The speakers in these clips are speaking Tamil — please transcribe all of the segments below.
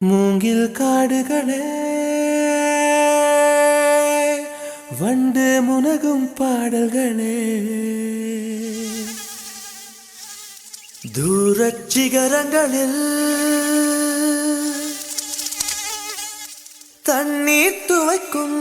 மூங்கில் காடுகளே வண்டு முனகும் பாடல்களே தூரச் சிகரங்களில் தண்ணீர் துவைக்கும்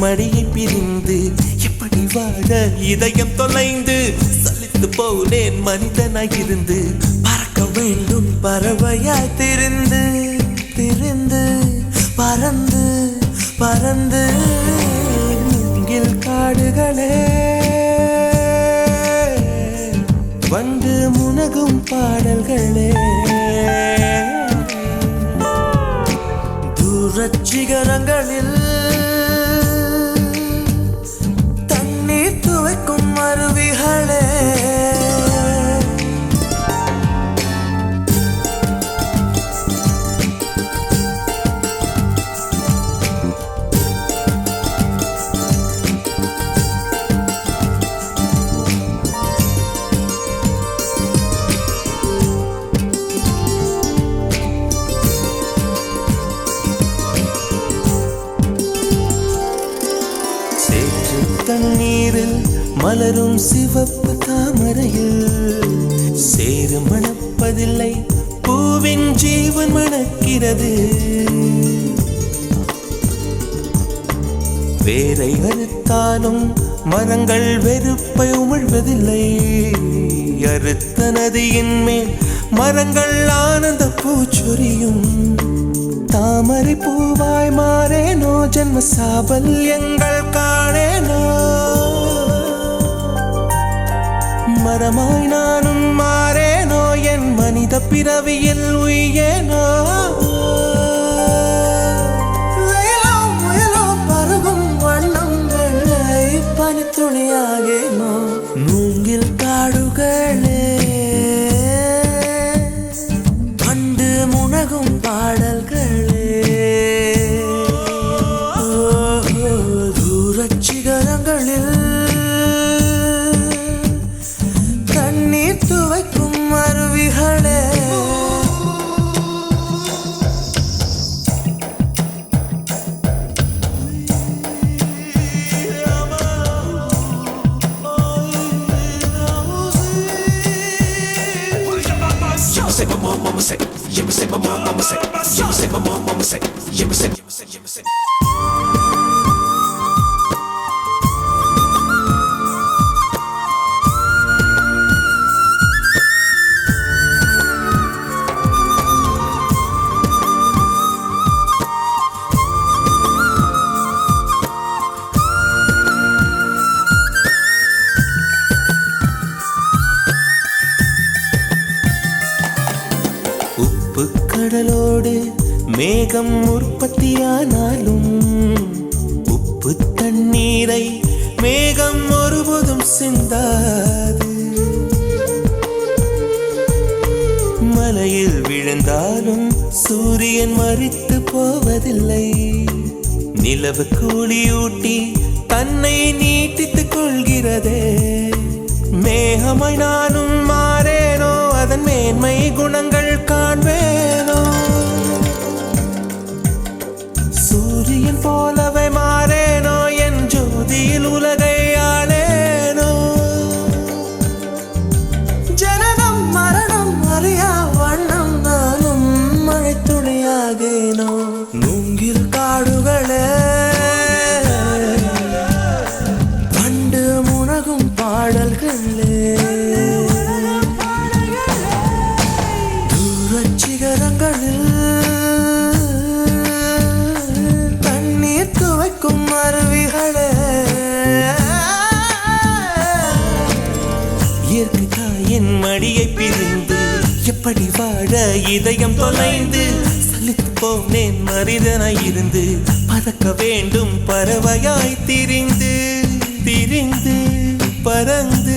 மடியை பிரிந்து எப்படி வாழ இதயம் தொலைந்து சலித்து போனேன் மனிதனாய் இருந்து. பறக்க வேண்டும் பறவையாய் திருந்து திருந்து பறந்து பறந்து மூங்கில் காடுகளே. வந்து முனகும் பாடல்களே. தூரச் சிகரங்களில் சேற்று தண்ணீரில் மலரும் சிவப்பு தாமரையில் சேரு மணப்பதில்லை பூவின் ஜீவன் மணக்கிறது. வேரை அறுத்தாலும் மரங்கள் வெறுப்பை உமிழ்வதில்லை. அறுத்த நதியின் மேல் மரங்கள் ஆனந்த பூச்சொரியும். தாமரை பூவாய் மாறேனோ ஜென்ம சாபல்யங்கள் மரமாய் நானும் மாறேனோ? என் மனித பிறவியில் உயேனோ வெயிலோ மூங்கில் காடுகளே கண்டு முனகும் பாடல்களே mama say, je me sais, maman, maman say, je me sais, maman, maman say, je me sais, je me je me. கடலோடு மேகம் உற்பத்தியானாலும் உப்பு தண்ணீரை மேகம் ஒருபோதும் சிந்தாது. மலையில் விழுந்தாலும் சூரியன் மறித்து போவதில்லை. நிலவு கூலியூட்டி தன்னை நீட்டித்து ಅರಗೇನೋ ನುಂಗಿರು ಕಾಡುಗಳೇ கண்டு முனகும் பாடல்களே. தூரச் சிகரங்களில் தண்ணீர் துவைக்கும் அருவிகளே. இயற்கை தாயின் மடியை பிரிந்து எப்படி வாழ இதயம் தொலைந்து? சலித்து போனேன் மனிதனாய் இருந்து. பறக்க வேண்டும் பறவையாய் திரிந்து. திரிந்து பறந்து.